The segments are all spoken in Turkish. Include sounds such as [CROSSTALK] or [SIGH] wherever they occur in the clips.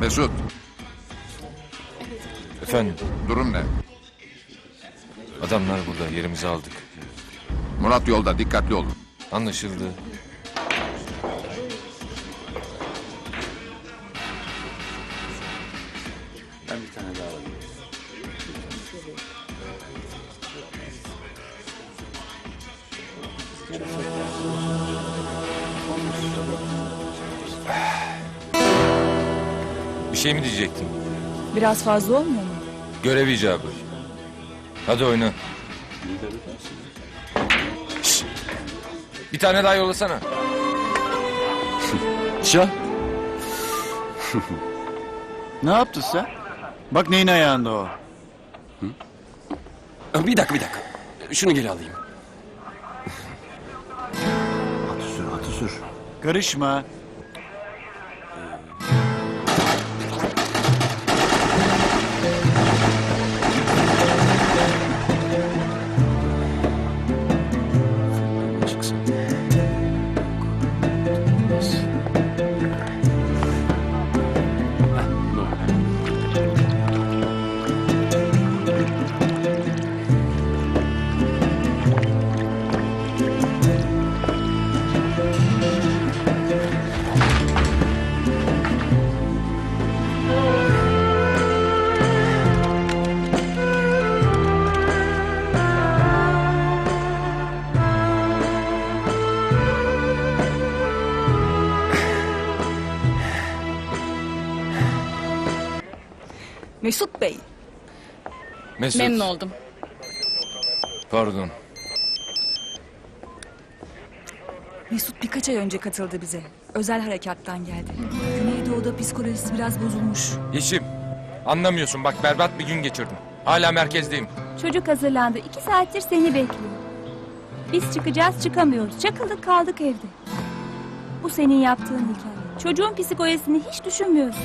Mesut, Efendim durum ne? adamlar burada yerimizi aldık. Murat yolda, dikkatli olun. Anlaşıldı. Şey mi diyecektin? Biraz fazla olmuyor mu? Görev icabı. Hadi oyna. Bir tane daha yollasana. [LAUGHS] Şah. [LAUGHS] ne yaptın sen? Bak neyin ayağında o. Bir dakika bir dakika. Şunu geri alayım. Atı sür, atı sür. Karışma. Mesut Bey. Mesut. Memnun oldum. Pardon. Mesut birkaç ay önce katıldı bize. Özel harekattan geldi. Güneydoğu'da psikolojisi biraz bozulmuş. Yeşim. Anlamıyorsun bak berbat bir gün geçirdim. Hala merkezdeyim. Çocuk hazırlandı. İki saattir seni bekliyor. Biz çıkacağız çıkamıyoruz. Çakıldık kaldık evde. Bu senin yaptığın hikaye. Çocuğun psikolojisini hiç düşünmüyorsun.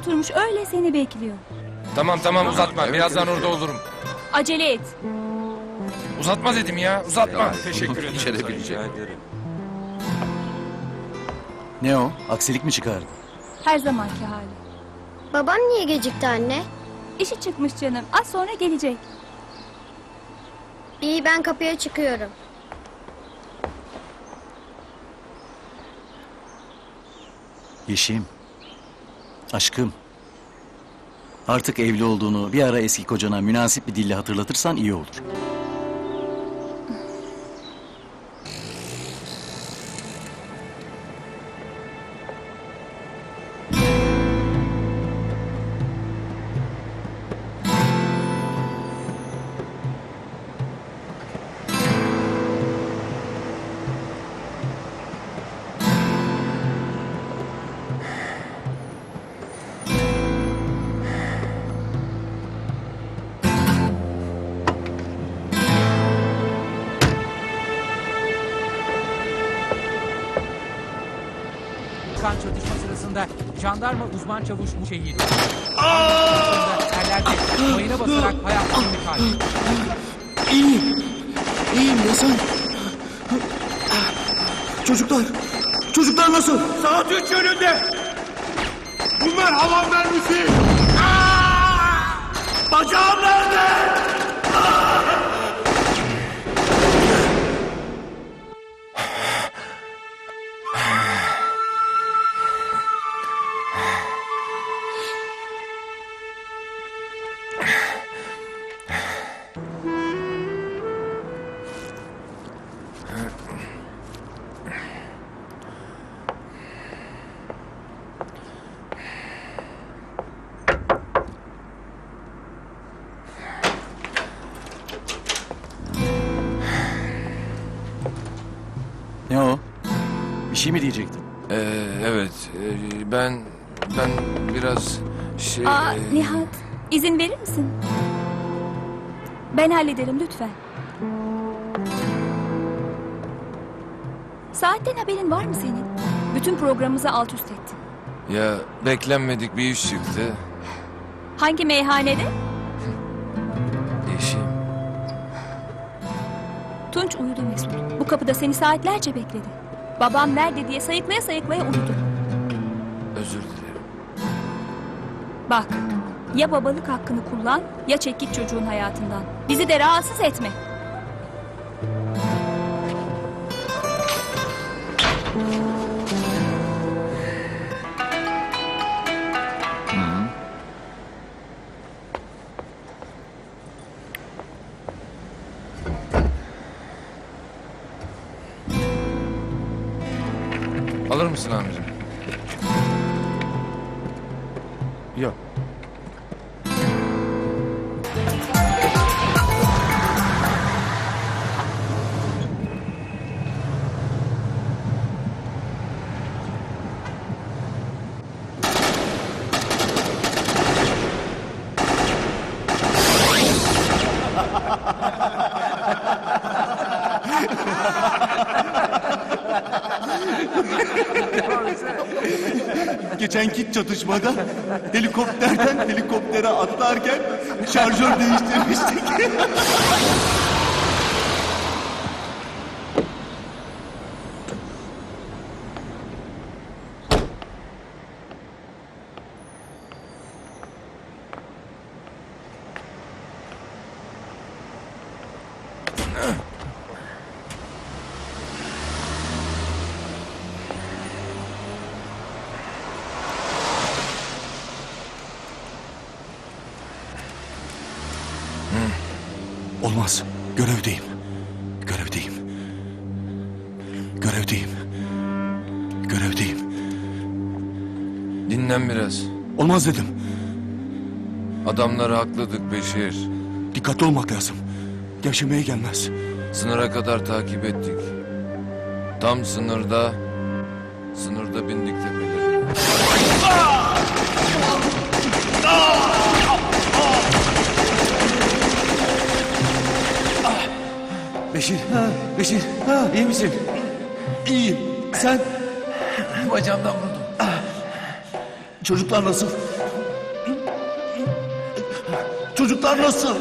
Oturmuş öyle seni bekliyor. Tamam tamam uzatma. Birazdan orada olurum. Acele et. Uzatma dedim ya. Uzatma. Teşekkür ederim. İçerebilecek. Ne o? Aksilik mi çıkardı? Her zamanki hali. Baban niye gecikti anne? İşi çıkmış canım. Az sonra gelecek. İyi ben kapıya çıkıyorum. Yeşim. Aşkım. Artık evli olduğunu bir ara eski kocana münasip bir dille hatırlatırsan iyi olur. Kan çatışma sırasında jandarma uzman çavuş bu şehit. Erlerde mayına basarak hayatını kaybetti. İyiyim. İyiyim ya sen. Çocuklar. Çocuklar nasıl? Saat üç yönünde. Bunlar hava mermisi. Bacağım nerede? Ne şey mi diyecektin? Ee, evet. ee, ben ben biraz şey... Aa ee, Nihat izin verir misin? Ben hallederim lütfen. Saatten haberin var mı senin? Bütün programımızı alt üst ettin. Ya beklenmedik bir iş çıktı. Hangi meyhanede? Yeşim. Tunç uyudu Mesut. Bu kapıda seni saatlerce bekledi. Babam nerede diye sayıklaya sayıklaya uyudu. Özür dilerim. Bak, ya babalık hakkını kullan ya çek git çocuğun hayatından. Bizi de rahatsız etme. 睡 Geçenki çatışmada helikopterden helikoptere atlarken şarjör değiştirmiştik. [LAUGHS] Olmaz. Görevdeyim. Görevdeyim. Görevdeyim. Görevdeyim. Dinlen biraz. Olmaz dedim. Adamlar haklıdık Beşir. Dikkatli olmak lazım. Gevşemeye gelmez. Sınıra kadar takip ettik. Tam sınırda, sınırda bindik tepelerine. Beşir. Beşir. iyi misin? İyiyim. Sen? Bacağımdan vurdum. Çocuklar nasıl? Çocuklar nasıl?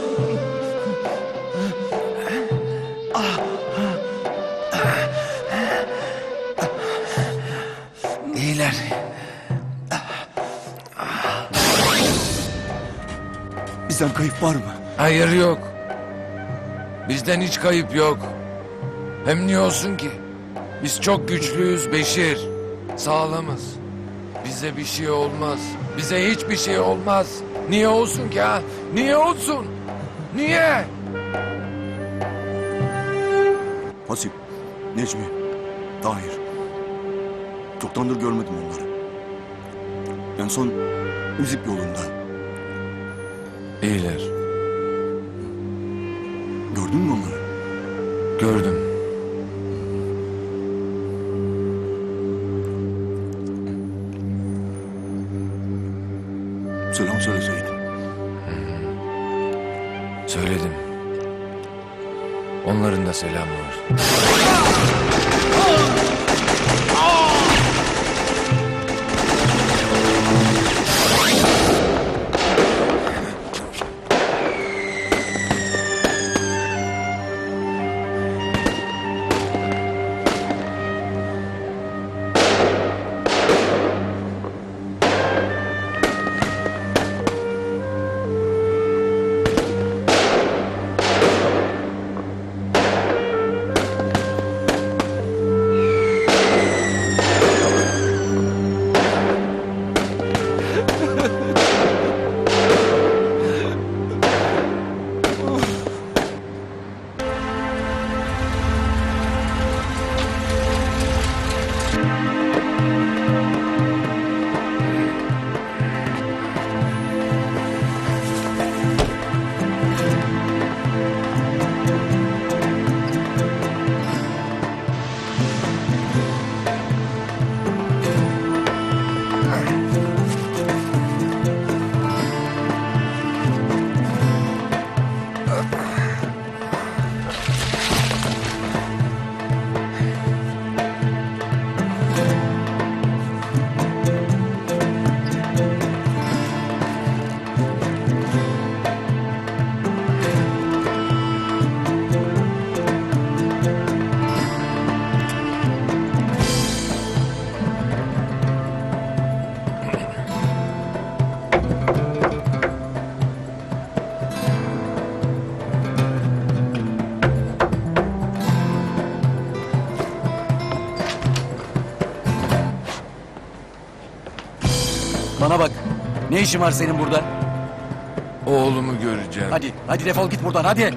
İyiler. Bizden kayıp var mı? Hayır yok. Bizden hiç kayıp yok. Hem niye olsun ki? Biz çok güçlüyüz Beşir. Sağlamız. Bize bir şey olmaz. Bize hiçbir şey olmaz. Niye olsun ki ha? Niye olsun? Niye? Hasip, Necmi, Tahir. Çoktandır görmedim onları. En son müzik yolunda. İyiler. Gördün mü onları? Gördüm. Selam söyleseydin. Söyledim. Onların da selamı var. Ne işin var senin burada? Oğlumu göreceğim. Hadi, hadi defol git buradan hadi.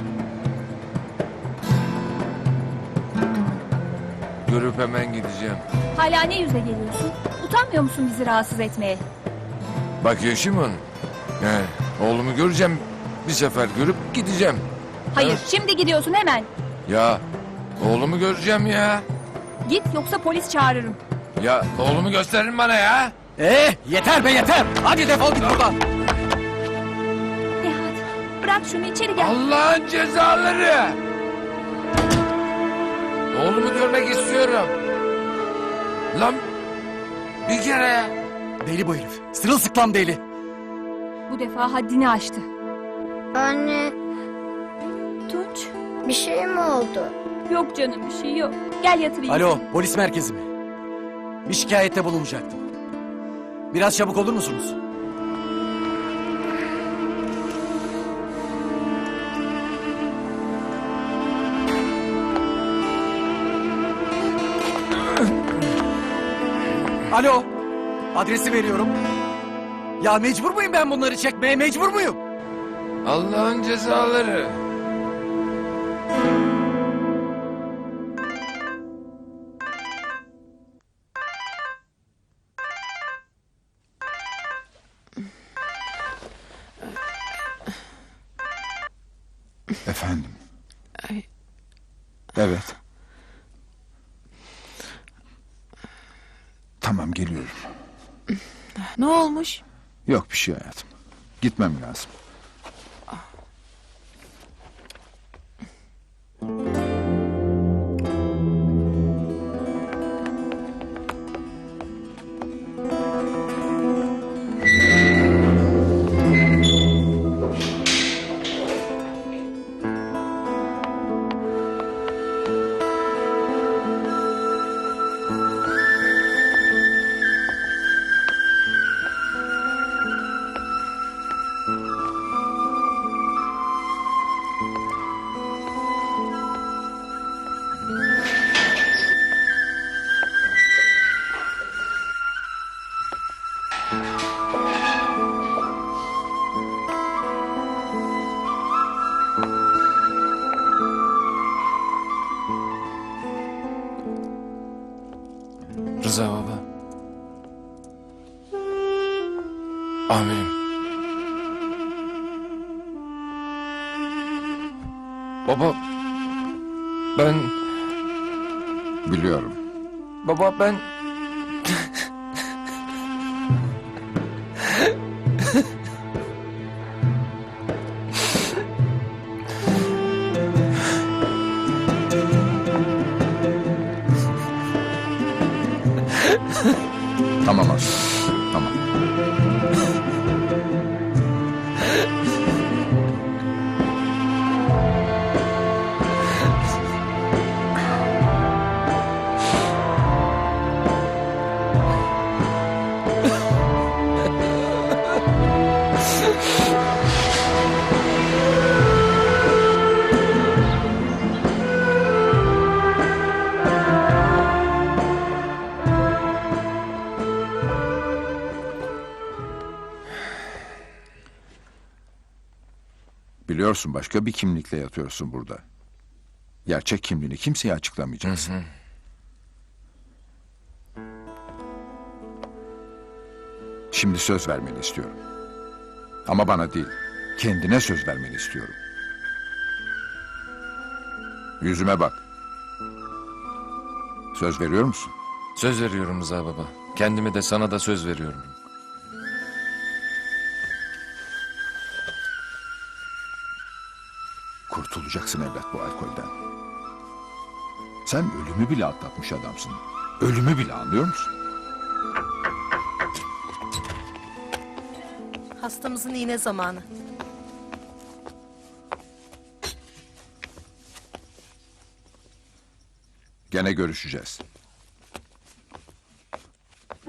Görüp hemen gideceğim. Hala ne yüze geliyorsun? Utanmıyor musun bizi rahatsız etmeye? Bak onun. Yani oğlumu göreceğim. Bir sefer görüp gideceğim. Hayır, Ha? şimdi gidiyorsun hemen. Ya oğlumu göreceğim ya. Git yoksa polis çağırırım. Ya oğlumu gösterin bana ya. Ee, yeter be yeter. Hadi defol git buradan. Nihat, bırak şunu içeri gel. Allah'ın cezaları. Oğlumu görmek istiyorum. Lan bir kere ya. Deli bu herif. Sırılsıklam deli. Bu defa haddini aştı. Anne Tunç, bir şey mi oldu? yok canım bir şey yok. Gel yatırayım. Alo, polis merkezi mi? Bir şikayette bulunacaktım. Biraz çabuk olur musunuz? Alo, adresi veriyorum. Ya mecbur muyum ben bunları çekmeye, mecbur muyum? Allah'ın cezaları. Efendim. Evet. Tamam geliyorum. Ne olmuş? Yok bir şey hayatım. Gitmem lazım. Baba ben Biliyorum. baba ben Biliyorsun başka bir kimlikle yatıyorsun burada. Gerçek kimliğini kimseye açıklamayacaksın. Şimdi söz vermeni istiyorum. Ama bana değil, kendine söz vermeni istiyorum. Yüzüme bak. Söz veriyor musun? söz veriyorum Rıza baba. Kendime de sana da söz veriyorum. Kurtulacaksın evlat bu alkolden. Sen ölümü bile atlatmış adamsın. Ölümü bile anlıyor musun? Hastamızın iğne zamanı. Gene görüşeceğiz.